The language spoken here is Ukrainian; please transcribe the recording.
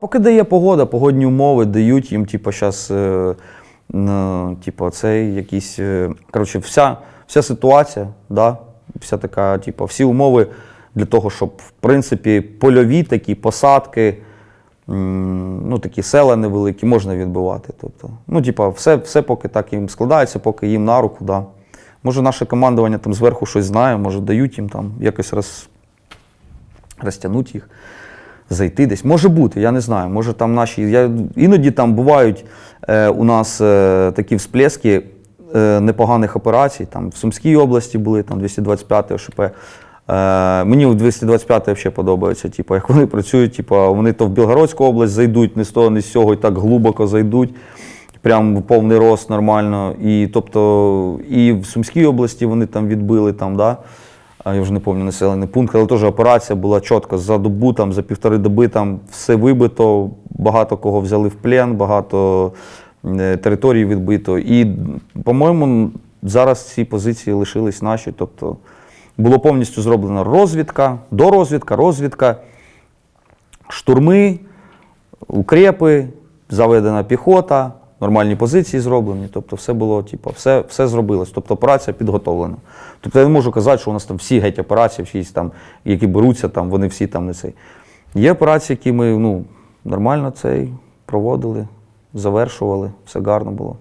Поки дає погода, погодні умови дають їм, типу, зараз, е, ну, типу, цей якийсь. Е, коротше, вся, вся ситуація, да, вся така, типу, всі умови для того, щоб, в принципі, польові такі посадки, ну, такі села невеликі, можна відбивати. Тобто, ну, типу, все, все поки так їм складається, поки їм на руку, да. Може, наше командування там зверху щось знає, може, дають їм там якось роз, розтягнути їх зайти десь. Може бути, я не знаю. Може там наші. Я, іноді там бувають е, у нас е, такі всплески е, непоганих операцій. Там в Сумській області були, там 225 ОШП. Е, мені у 225 взагалі подобається, типу, як вони працюють, типу, вони то в Білгородську область зайдуть, не з того, не з цього, і так глибоко зайдуть. Прям в повний рост нормально. І тобто, і в Сумській області вони там відбили там, да? Я вже не пам'ятаю населений пункт, але теж операція була чітко за добу, там, за півтори доби там все вибито, багато кого взяли в плен, багато е, територій відбито. І, по-моєму, зараз ці позиції лишились наші. Тобто було повністю зроблена розвідка, дорозвідка, розвідка, штурми, укрепи, заведена піхота, нормальні позиції зроблені. Тобто все було, типу, все, все зробилось. Тобто операція підготовлена. Тобто я не можу казати, що у нас там всі геть операції, всі там, які беруться, там, вони всі там не цей. Є операції, які ми ну, нормально цей проводили, завершували, все гарно було.